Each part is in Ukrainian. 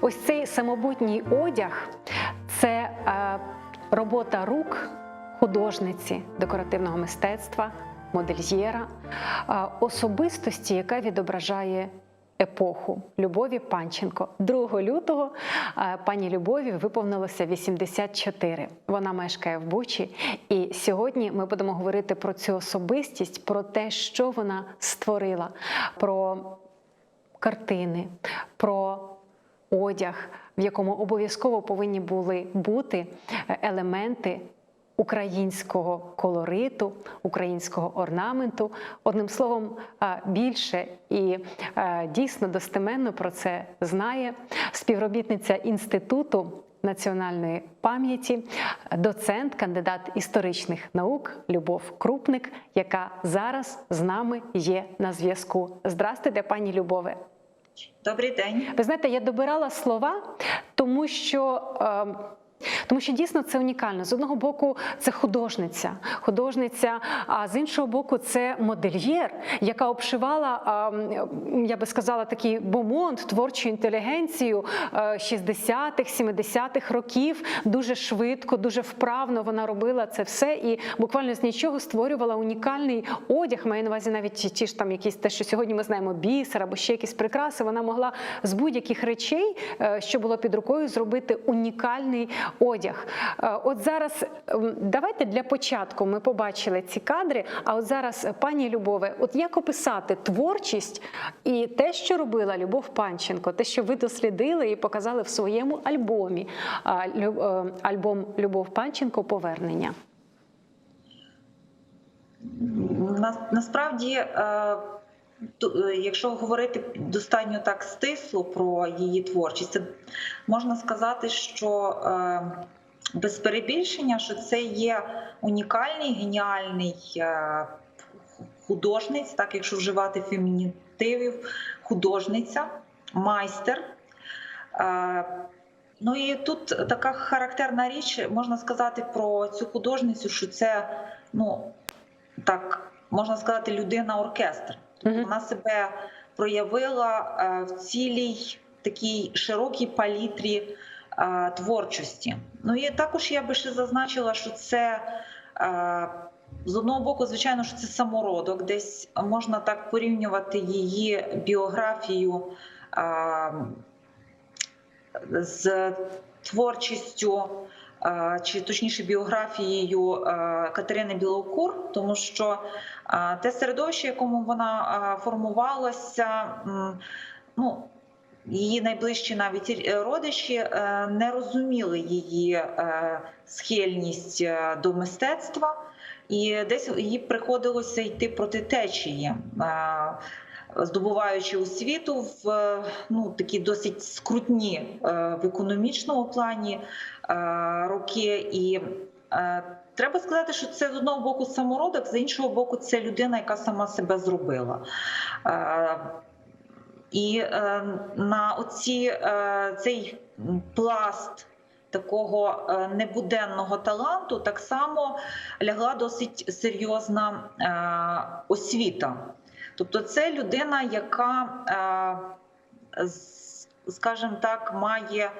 Ось цей самобутній одяг це е, робота рук художниці декоративного мистецтва, модельєра, е, особистості, яка відображає епоху Любові Панченко. 2 лютого е, пані Любові виповнилося 84. Вона мешкає в Бучі. І сьогодні ми будемо говорити про цю особистість, про те, що вона створила, про картини, про одяг, в якому обов'язково повинні були бути е, елементи українського колориту, українського орнаменту. Одним словом, е, більше і е, дійсно достеменно про це знає співробітниця інституту. Національної пам'яті, доцент, кандидат історичних наук Любов Крупник, яка зараз з нами є на зв'язку. Здрастуйте, пані Любове. Добрий день. Ви знаєте, я добирала слова, тому що. Е, тому що дійсно це унікально. З одного боку, це художниця, художниця, а з іншого боку, це модельєр, яка обшивала, е, я би сказала, такий бомонд, творчу інтелігенцію е, 60-х, 70-х років. Дуже швидко, дуже вправно вона робила це все і буквально з нічого створювала унікальний одяг. Маю на увазі навіть ті- ті ж там якісь те, що сьогодні ми знаємо, бісер або ще якісь прикраси. Вона могла з будь-яких речей, е, що було під рукою, зробити унікальний одяг. Е, От зараз ем, давайте для початку ми побачили ці кадри. А от зараз, е, пані Любове, от як описати творчість і те, що робила Любов Панченко, те, що ви дослідили і показали в своєму альбомі, е, альбом Любов Панченко Повернення. На, насправді, якщо говорити достатньо так стисло про її творчість, це можна сказати, що е, без перебільшення, що це є унікальний, геніальний е, художниць, так якщо вживати фемінітивів, художниця, майстер. Е, Ну і тут така характерна річ, можна сказати про цю художницю, що це ну так можна сказати, людина Тобто вона себе проявила е, в цілій такій широкій палітрі е, творчості. Ну і також я би ще зазначила, що це. е, З одного боку, звичайно, що це самородок, десь можна так порівнювати її біографію з творчістю, чи точніше біографією Катерини Білокур, тому що те середовище, якому вона формувалася, ну. Її найближчі навіть е, родичі е, не розуміли її е, схильність до мистецтва, і десь їй приходилося йти проти течії, здобуваючи освіту в ну такі досить скрутні в економічному плані роки. І треба сказати, що це з одного боку самородок, з іншого боку, це людина, яка сама себе зробила. Е, І е, на оці, е, цей пласт такого небуденного таланту так само лягла досить серйозна освіта. Тобто, це людина, яка, скажімо так, має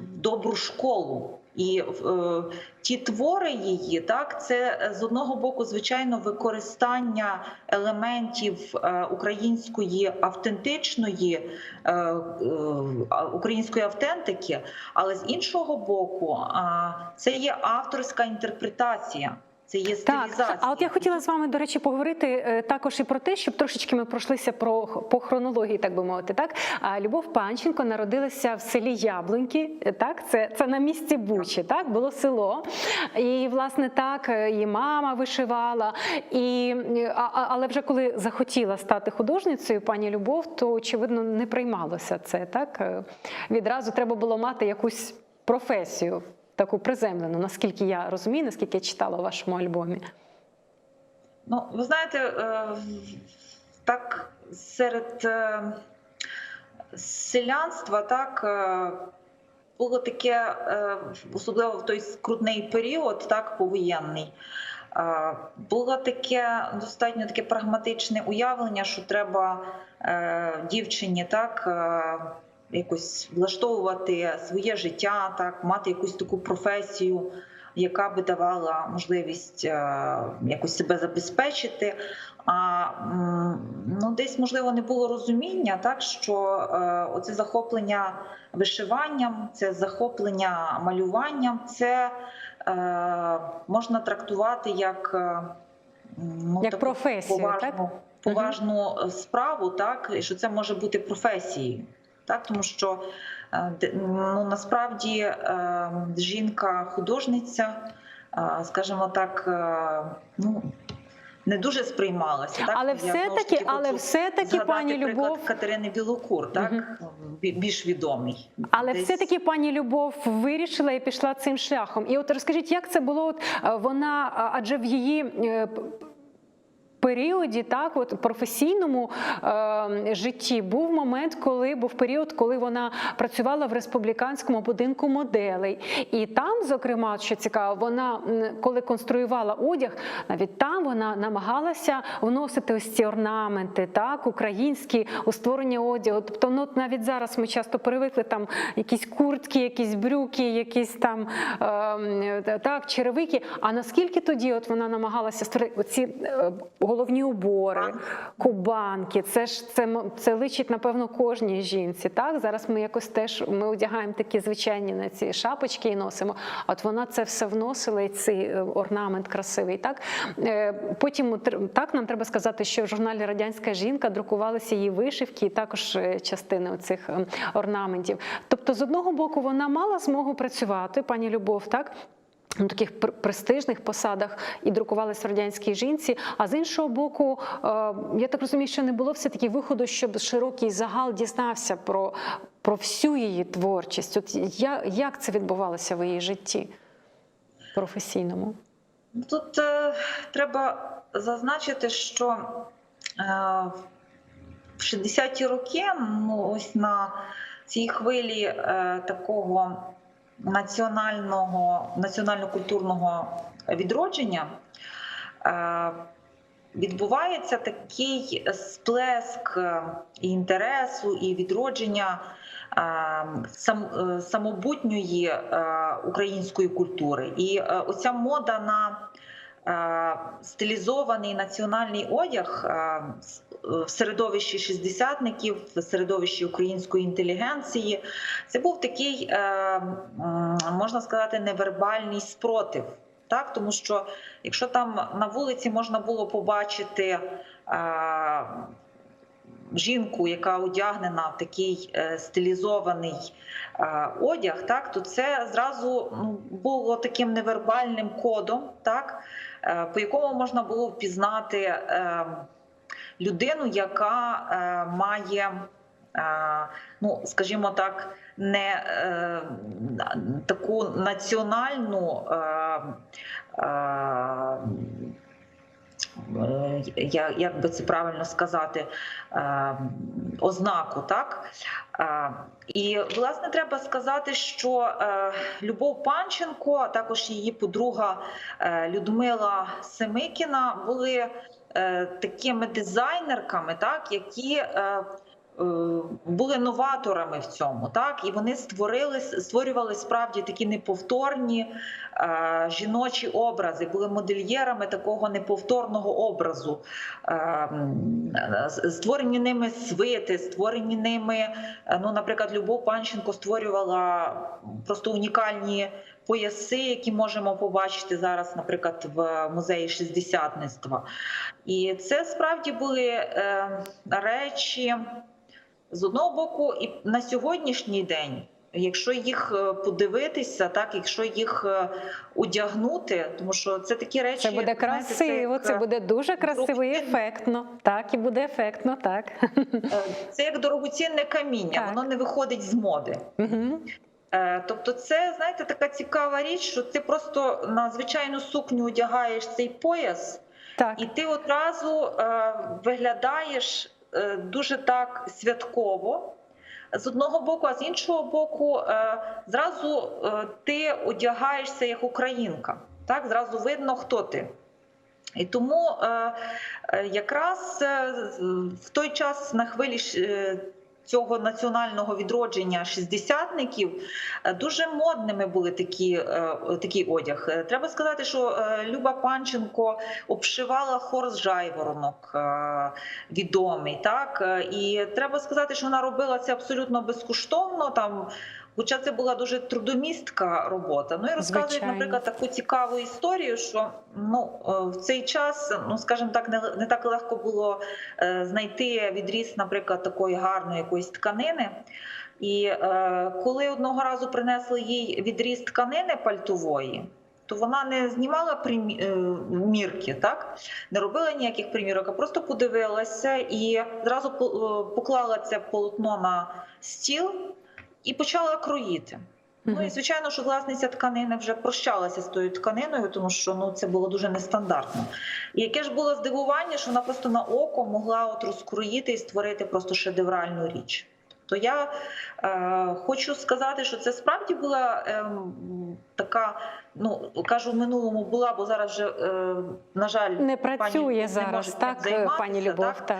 добру школу. І е, ті твори її, так, це е, з одного боку, звичайно, використання елементів е, української автентичної е, е, української автентики, але з іншого боку, це є авторська інтерпретація. Це є стилізація. Так, а от я хотіла з вами, до речі, поговорити е, також і про те, щоб трошечки ми пройшлися про по хронології, так би мовити. Так а Любов Панченко народилася в селі Яблуньки. е, Так, це, це на місці Бучі. Так було село, і власне так е, її мама вишивала. І е, а, а- але вже коли захотіла стати художницею, пані Любов, то очевидно не приймалося це. Так Е, відразу треба було мати якусь професію. Таку приземлену, наскільки я розумію, наскільки я читала у вашому альбомі. Ну, ви знаєте, е, так серед е, селянства так е, було таке, особливо в той скрутний період, так повоєнний. Було таке достатньо таке прагматичне уявлення, що треба дівчині так якось влаштовувати своє життя, так мати якусь таку професію, яка би давала можливість е, якось себе забезпечити. А ну, десь можливо не було розуміння, так що е, оце захоплення вишиванням, це захоплення малюванням, це е, можна трактувати як, е, ну, Як таку професію, поважну, так? поважну е, справу, так і що це може бути професією, так тому що е, ну насправді е, жінка художниця, е, скажімо так, ну. Не дуже сприймалася, так Але ж все-таки, але все-таки, пані Любов, Катерини Білокур, так Бі- більш відомий. Але Десь- все-таки пані Любов вирішила і пішла цим шляхом. І от розкажіть, як це було? От вона, адже в її періоді, так, от професійному е, житті був момент, коли був період, коли вона працювала в республіканському будинку моделей. І там, зокрема, що цікаво, вона коли конструювала одяг, навіть там вона намагалася вносити ось ці орнаменти, так, українські у створення одягу. Тобто, ну навіть зараз ми часто привикли там якісь куртки, якісь брюки, якісь там ем, так, черевики. А наскільки тоді от вона намагалася створити оці е, головні убори, кубанки? Це ж це, це личить, напевно, кожній жінці. Так, зараз ми якось теж ми одягаємо такі звичайні на ці шапочки і носимо. А От вона це все вносила, і цей е, орнамент красивий. Так Е, потім так нам треба сказати, що в журналі Радянська жінка друкувалися її вишивки, і також е, частини цих орнаментів. Тобто, з одного боку, вона мала змогу працювати, пані Любов, так. На таких пр- престижних посадах і друкувалися радянській жінці. А з іншого боку, е, я так розумію, що не було все таки виходу, щоб широкий загал дізнався про, про всю її творчість. От я, як це відбувалося в її житті професійному? Тут е, треба зазначити, що е, в 60-ті роки, ну ось на цій хвилі е, такого національного національно-культурного відродження е, відбувається такий сплеск і інтересу і відродження е, е, самобутньої української культури. І оця мода на стилізований національний одяг в середовищі шістдесятників, в середовищі української інтелігенції, це був такий, е, можна сказати, невербальний спротив. Так, тому що якщо там на вулиці можна було побачити е, жінку, яка одягнена в такий е, стилізований одяг, так? То це зразу ну, було таким невербальним кодом, так, по якому можна було впізнати е, людину, яка е, має. е, Ну, скажімо так, не е, таку національну е, е, як би це правильно сказати, е, ознаку, так? І власне треба сказати, що Любов Панченко, а також її подруга Людмила Семикіна були такими дизайнерками, так, які е, е, були новаторами в цьому, так і вони створили створювали справді такі неповторні е, жіночі образи, були модельєрами такого неповторного образу. Е, створені ними свити, створені ними. е, Ну, наприклад, Любов Панченко створювала просто унікальні пояси, які можемо побачити зараз, наприклад, в музеї шістдесятництва. І це справді були е, речі з одного боку, і на сьогоднішній день. Якщо їх е, подивитися, так якщо їх е, одягнути, тому що це такі речі Це буде красиво, як, це е, буде дуже красиво і ефектно. Так, і буде ефектно, так. е, це як дорогоцінне каміння, Так. воно не виходить з моди. Мгм. Е, Тобто, це знаєте, така цікава річ, що ти просто на звичайну сукню одягаєш цей пояс, Так. і ти одразу е, виглядаєш е, дуже так святково. З одного боку, а з іншого боку, зразу ти одягаєшся як українка. Так, зразу видно, хто ти. І тому якраз в той час на хвилі цього національного відродження шістдесятників е, дуже модними були такі, е, такий одяг. Е, Треба сказати, що Люба Панченко обшивала хор з жайворонок відомий. Так? І треба сказати, що вона робила це абсолютно безкоштовно. Там Хоча це була дуже трудомістка робота. Ну і розказують, Звичайно. наприклад, таку цікаву історію, що ну е, в цей час, ну скажімо так, не, не так легко було е, знайти відріз, наприклад, такої гарної якоїсь тканини. І е, коли одного разу принесли їй відріз тканини пальтової. То вона не знімала примі... е, мірки, так не робила ніяких примірок, а просто подивилася і зразу поклала це полотно на стіл і почала кроїти. Ну і звичайно, що власниця тканини вже прощалася з тою тканиною, тому що ну це було дуже нестандартно. І яке ж було здивування, що вона просто на око могла от розкроїти і створити просто шедевральну річ. То я е, хочу сказати, що це справді була ем, така, ну кажу, в минулому була, бо зараз вже, е, на жаль, Не працює не зараз, цим так, займатися, пані Любов? так? Так.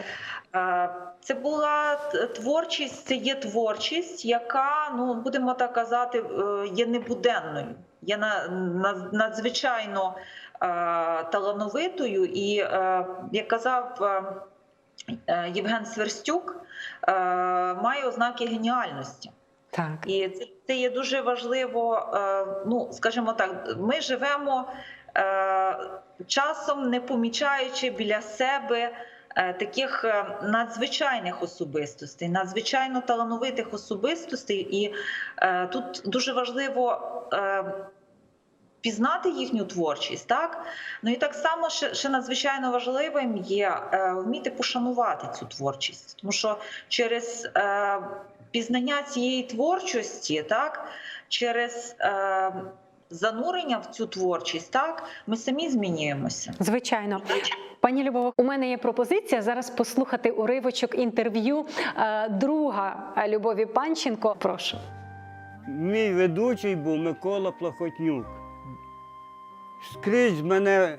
Е, Це була творчість, це є творчість, яка, ну будемо так казати, е, є небуденною, є на- на- надзвичайно е, талановитою. І е, як казав е, е, Євген Сверстюк, е, має ознаки геніальності. так. І це, це є дуже важливо. е, Ну, скажімо так, ми живемо е, часом, не помічаючи біля себе е, таких е, надзвичайних особистостей, надзвичайно талановитих особистостей. І е, тут дуже важливо. е, Пізнати їхню творчість, так ну і так само ще, ще надзвичайно важливим є е, вміти пошанувати цю творчість, тому що через е, пізнання цієї творчості, так через е, занурення в цю творчість, так ми самі змінюємося. Звичайно, пані Любово, у мене є пропозиція зараз послухати уривочок інтерв'ю е, друга Любові Панченко. Прошу. Мій ведучий був Микола Плахотнюк. Скрізь мене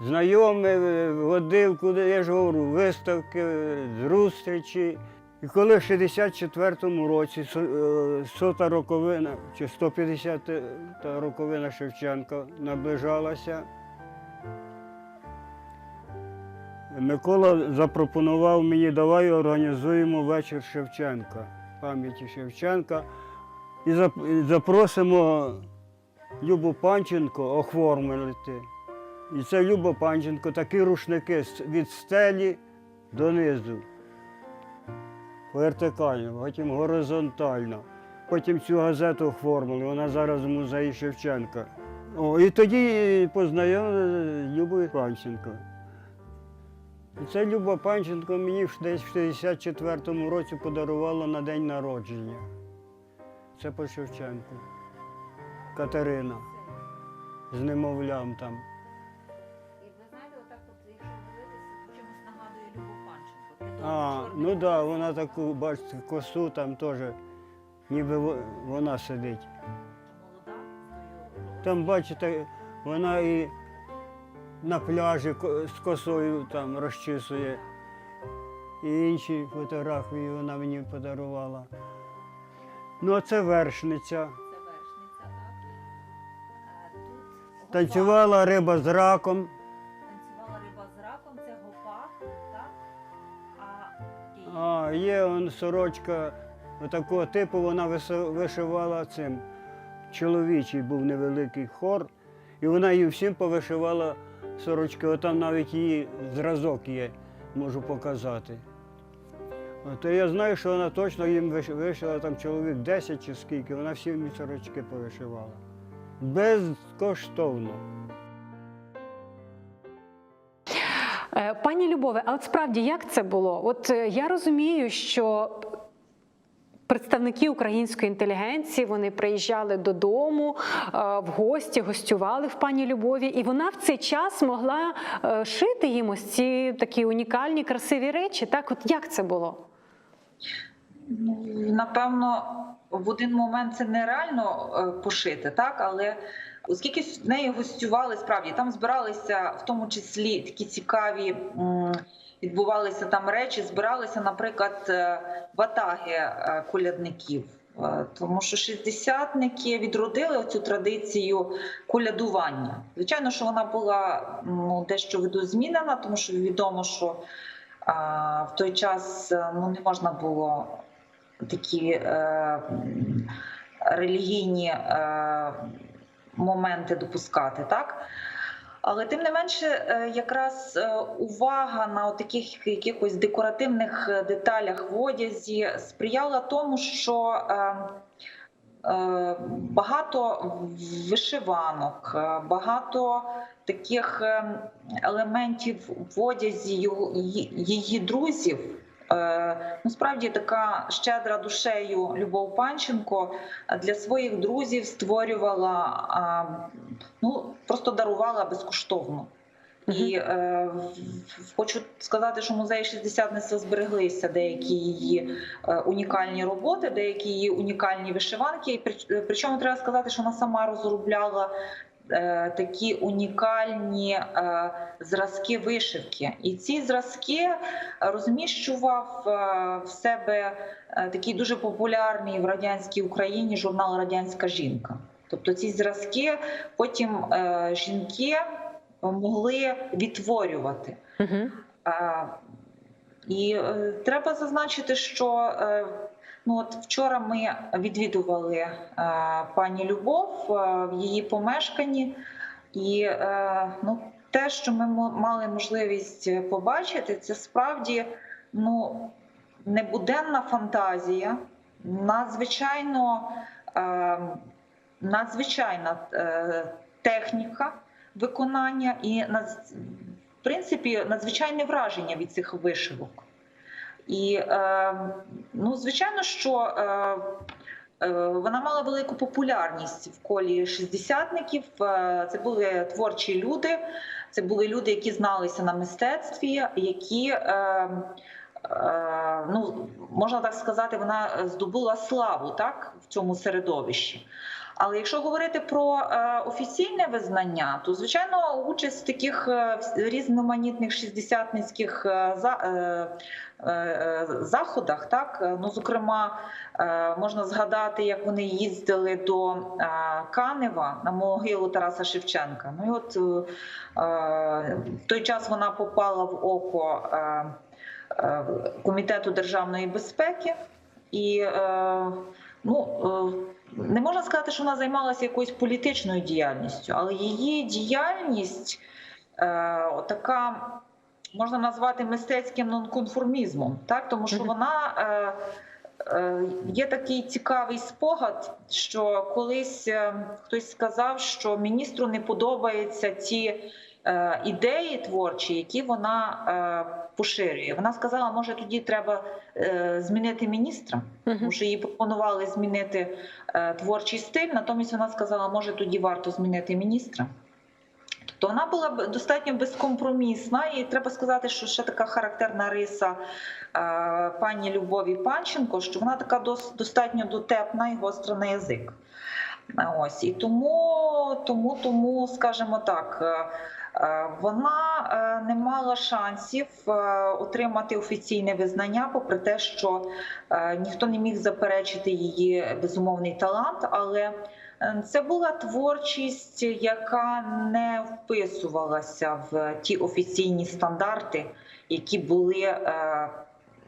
знайомий е, водив, куди я ж говорю, виставки, е, зустрічі. І коли в 64-му році со- е, сота роковина чи 150-та роковина Шевченка наближалася, Микола запропонував мені, давай організуємо вечір Шевченка, пам'яті Шевченка. І запросимо Любу Панченко оформити. І це Люба Панченко, такі рушники від стелі донизу. Вертикально, потім горизонтально. Потім цю газету оформили, вона зараз в музеї Шевченка. О, і тоді познайомили Любою Панченко. І це Люба Панченко мені в 64-му році подарувала на день народження. Це по Шевченку. Катерина. З немовлям там. І ви знаєте, отак от, якщо дивитися, чимось нагадує Любов Панченко. А, ну так, да, вона таку, бачите, косу там теж, ніби вона сидить. Там, бачите, вона і на пляжі з косою там розчісує. І інші фотографії вона мені подарувала. Ну, а це вершниця, Танцювала риба з раком. танцювала риба з раком, це гопак, так? А, А є он сорочка такого типу, вона вишивала цим. Чоловічий був невеликий хор, і вона їм всім повишивала сорочки. Отам навіть її зразок є, можу показати. То я знаю, що вона точно їм вишила там чоловік 10 чи скільки, вона всім їм сорочки повишивала. Безкоштовно. Е, Пані Любове, а от справді як це було? От е, я розумію, що представники української інтелігенції вони приїжджали додому е, в гості, гостювали в пані Любові, і вона в цей час могла шити їм ось ці такі унікальні, красиві речі. Так, от як це було? Ну, напевно, в один момент це нереально е, пошити, так, але Оскільки в неї гостювали справді, там збиралися в тому числі такі цікаві. Відбувалися там речі, збиралися, наприклад, е, ватаги е, колядників, тому що шістдесятники відродили цю традицію колядування. Звичайно, що вона була ну, дещо видозмінена, тому що відомо, що а, в той час ну, не можна було такі е, релігійні е, моменти допускати, так? Але тим не менше, е, якраз е, увага на таких якихось декоративних деталях в одязі сприяла тому, що е, багато вишиванок, багато таких елементів в одязі її друзів. Е, Насправді така щедра душею Любов Панченко для своїх друзів створювала ну просто дарувала безкоштовно. І е, хочу сказати, що музей шістдесятництва збереглися деякі її е, унікальні роботи, деякі її унікальні вишиванки. І при- Причому треба сказати, що вона сама розробляла е, такі унікальні е, зразки вишивки. І ці зразки розміщував е, в себе е, такий дуже популярний в радянській Україні журнал Радянська жінка. Тобто ці зразки потім е, жінки могли відтворювати. Угу. Е, І е, треба зазначити, що е, ну от вчора ми відвідували е, пані Любов е, в її помешканні, і е, ну, те, що ми мали можливість побачити, це справді ну, небуденна фантазія, надзвичайно, е, надзвичайна е, техніка виконання і в принципі надзвичайне враження від цих вишивок. І е, ну, звичайно, що е, е, вона мала велику популярність в колі шістдесятників. Це були творчі люди, це були люди, які зналися на мистецтві, які. Ну, можна так сказати, вона здобула славу так в цьому середовищі. Але якщо говорити про е, офіційне визнання, то звичайно участь в таких е, різноманітних шістдесятницьких е, за, заходах, так ну зокрема, можна згадати, як вони їздили до Канева на могилу Тараса Шевченка. Ну і от в той час вона попала в око комітету державної безпеки і ну. Не можна сказати, що вона займалася якоюсь політичною діяльністю, але її діяльність е, така можна назвати мистецьким нонконформізмом, так? Тому що вона е, е, є такий цікавий спогад, що колись хтось сказав, що міністру не подобаються ті ідеї творчі, які вона поширює. Вона сказала, може тоді треба е, змінити міністра. Тому що їй пропонували змінити е, творчий стиль, натомість вона сказала, може тоді варто змінити міністра. Тобто вона була достатньо безкомпромісна, і треба сказати, що ще така характерна риса е, пані Любові Панченко, що вона така дос, достатньо дотепна і гостра на язик. Е, Ось і тому, тому, тому, скажімо так. Е, Вона е, не мала шансів е, отримати офіційне визнання, попри те, що ніхто не міг заперечити її безумовний талант, але це була творчість, яка не вписувалася в ті офіційні стандарти, які були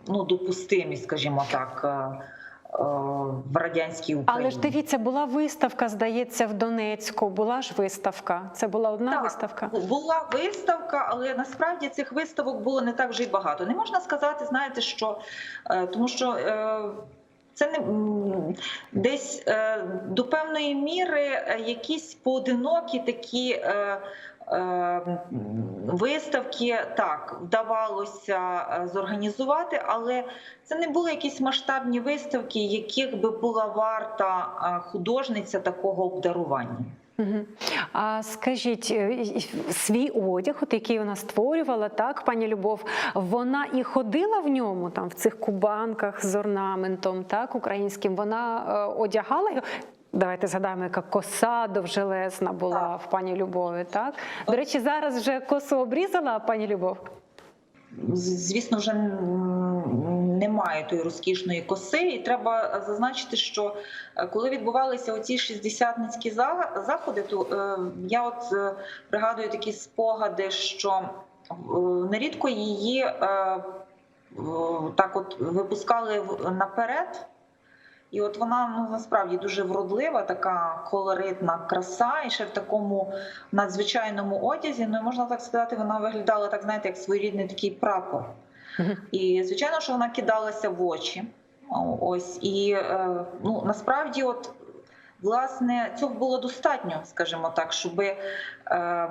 ну, допустимі, скажімо так, в радянській Україні. Але ж дивіться, була виставка, здається, в Донецьку. Була ж виставка. Це була одна Так. виставка. Була виставка, але насправді цих виставок було не так вже й багато. Не можна сказати, знаєте, що е, тому що. е, Це не десь е, до певної міри е, якісь поодинокі такі е, е, виставки так вдавалося е, зорганізувати, але це не були якісь масштабні виставки, яких би була варта е, художниця такого обдарування. А скажіть, е, свій одяг, от який вона створювала, так, пані Любов, вона і ходила в ньому, там, в цих кубанках з орнаментом, так, українським, вона одягала його. Давайте згадаємо, яка коса довжелезна була Так. в пані Любові. Так до речі, зараз вже косу обрізала пані Любов. Звісно, вже немає тої розкішної коси, і треба зазначити, що е, коли відбувалися оці шістдесятницькі заходи, то е, я от е, пригадую такі спогади, що нерідко її так от випускали наперед. І от вона ну насправді дуже вродлива, така колоритна краса, і ще в такому надзвичайному одязі. Ну і можна так сказати, вона виглядала так, знаєте, як своєрідний такий прапор. І звичайно, що вона кидалася в очі. Ось і е, ну насправді, от власне, цього було достатньо, скажімо так, щоб, е,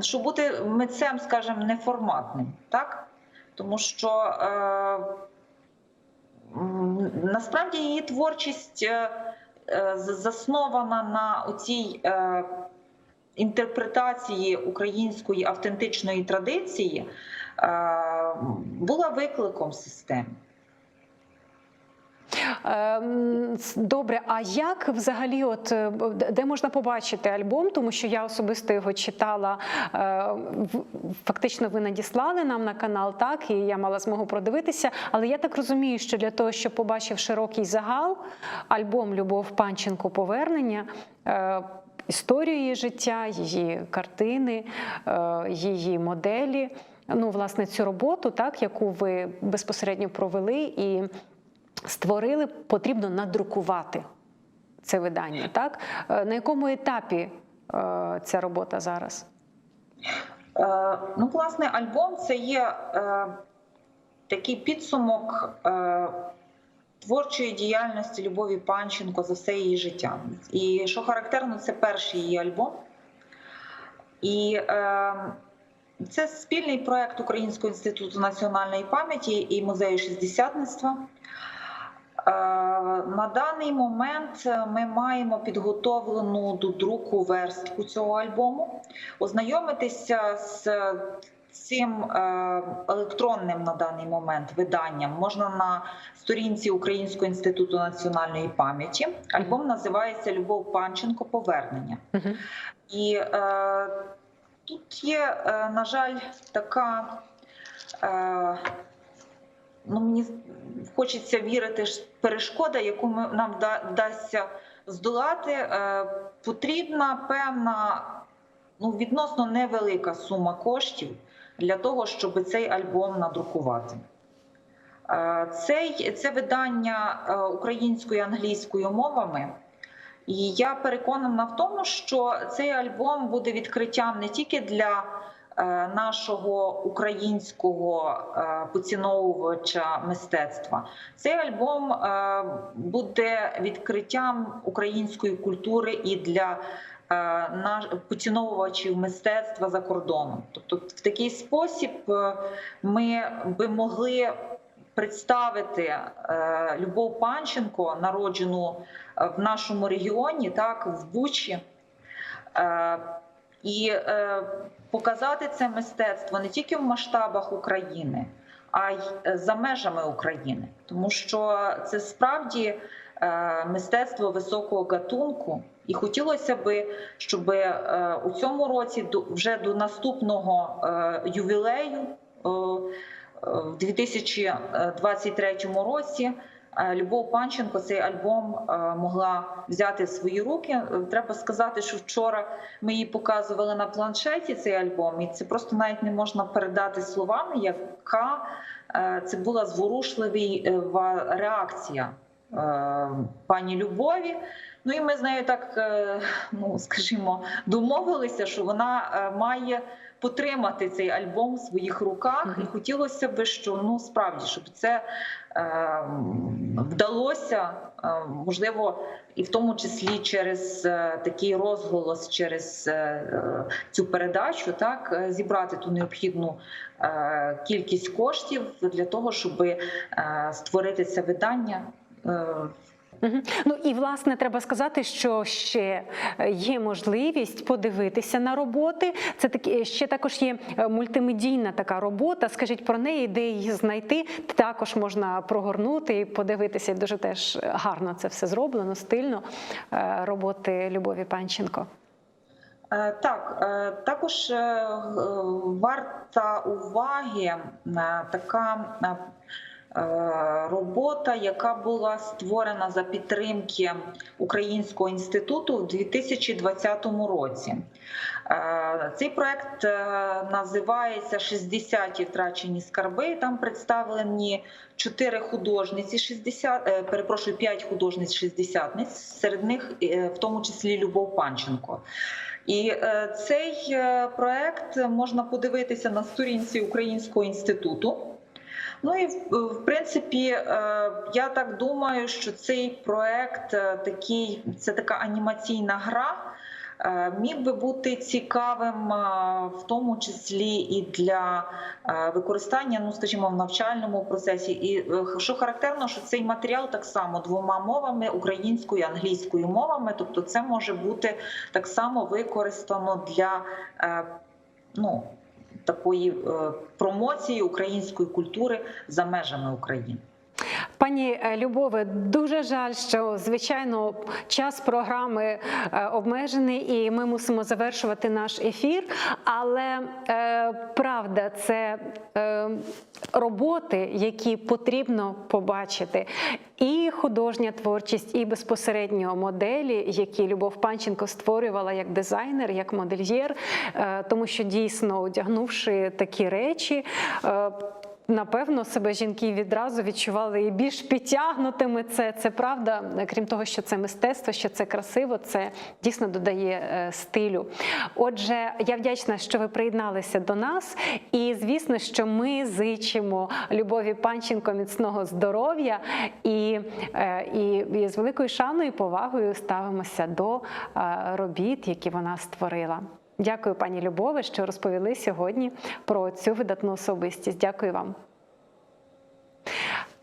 щоб бути митцем, скажімо, неформатним, так? Тому що е, насправді її творчість е, е, заснована на оцій е, інтерпретації української автентичної традиції, була викликом системи. Ем, Добре, а як взагалі, от е, де можна побачити альбом? Тому що я особисто його читала. е, Фактично, ви надіслали нам на канал, так і я мала змогу продивитися. Але я так розумію, що для того, щоб побачив широкий загал, альбом Любов Панченко Повернення. е, Історію її життя, її картини, її моделі. Ну, власне, цю роботу, так, яку ви безпосередньо провели і створили, потрібно надрукувати це видання. Так? Е, На якому етапі е, ця робота зараз? Е, Ну, власне, альбом це є е, такий підсумок е, творчої діяльності Любові Панченко за все її життя. І що характерно, це перший її альбом. І е, це спільний проект Українського інституту національної пам'яті і музею шістдесятництва. Е, На даний момент ми маємо підготовлену до друку верстку цього альбому. Ознайомитися з цим е, електронним на даний момент виданням можна на сторінці Українського інституту національної пам'яті. Альбом називається Любов Панченко Повернення. І е, тут є, е, на жаль, така. Е, ну, мені хочеться вірити, що перешкода, яку ми, нам вда- вдасться здолати, е, потрібна певна ну, відносно невелика сума коштів для того, щоб цей альбом надрукувати. Е, Цей, це видання е, українською і англійською мовами. І я переконана в тому, що цей альбом буде відкриттям не тільки для нашого українського е, поціновувача мистецтва. Цей альбом е, буде відкриттям української культури і для е, поціновувачів мистецтва за кордоном. Тобто, в такий спосіб е, ми би могли представити е, Любов Панченко, народжену е, в нашому регіоні, так в Бучі. І е, показати це мистецтво не тільки в масштабах України, а й е, за межами України, тому що це справді е, мистецтво високого гатунку. І хотілося би, щоб е, у цьому році вже до наступного е, ювілею е, в 2023 році е, Любов Панченко цей альбом е, могла взяти в свої руки. Е, Треба сказати, що вчора ми її показували на планшеті цей альбом, і це просто навіть не можна передати словами, яка е, це була зворушлива реакція е, пані Любові. Ну і ми з нею так, е, ну скажімо, домовилися, що вона е, має потримати цей альбом в своїх руках, Мгм. і хотілося б, що ну справді, щоб це е, вдалося, е, можливо, і в тому числі через е, такий розголос, через е, е, цю передачу, так е, зібрати ту необхідну е, кількість коштів для того, щоб е, створити це видання. Е, Ну і власне треба сказати, що ще е, є можливість подивитися на роботи. Це такі ще також є е, мультимедійна така робота. Скажіть про неї, де її знайти. Також можна прогорнути і подивитися. Дуже теж гарно це все зроблено, стильно е, роботи Любові Панченко. Е, Так, е, також е, е, варта уваги е, така е, е, робота, яка була створена за підтримки Українського інституту в 2020 році. Е, Цей проект е, називається «60 втрачені скарби. Там представлені чотири художниці, 60, е, перепрошую, п'ять художниць шістдесятниць, серед них е, в тому числі Любов Панченко. І е, цей е, проект можна подивитися на сторінці Українського інституту. Ну і в- в принципі, е, я так думаю, що цей проект е, такий, це така анімаційна гра. е, Міг би бути цікавим, е, в тому числі і для е, використання, ну скажімо, в навчальному процесі. І е, що характерно, що цей матеріал так само двома мовами українською і англійською мовами. Тобто, це може бути так само використано для е, ну, такої е, промоції української культури за межами України. Пані е, Любове, дуже жаль, що звичайно час програми е, обмежений, і ми мусимо завершувати наш ефір. Але е, правда, це е, роботи, які потрібно побачити, і художня творчість, і безпосередньо моделі, які Любов Панченко створювала як дизайнер, як модельєр, е, тому що дійсно одягнувши такі речі. Напевно, себе жінки відразу відчували і більш підтягнутими. Це, це правда. Крім того, що це мистецтво, що це красиво, це дійсно додає е, стилю. Отже, я вдячна, що ви приєдналися до нас. І звісно, що ми зичимо Любові Панченко міцного здоров'я і, е, і, і з великою шаною і повагою ставимося до е, робіт, які вона створила. Дякую, пані Любове, що розповіли сьогодні про цю видатну особистість. Дякую вам.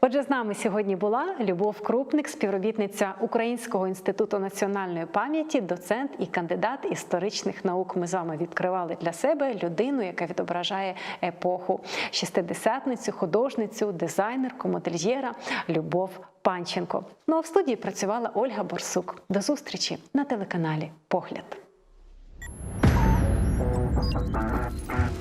Отже, з нами сьогодні була Любов Крупник, співробітниця Українського інституту національної пам'яті, доцент і кандидат історичних наук. Ми з вами відкривали для себе людину, яка відображає епоху шістидесятницю, художницю, дизайнерку, модельєра Любов Панченко. Ну а в студії працювала Ольга Борсук. До зустрічі на телеканалі Погляд. Thank you.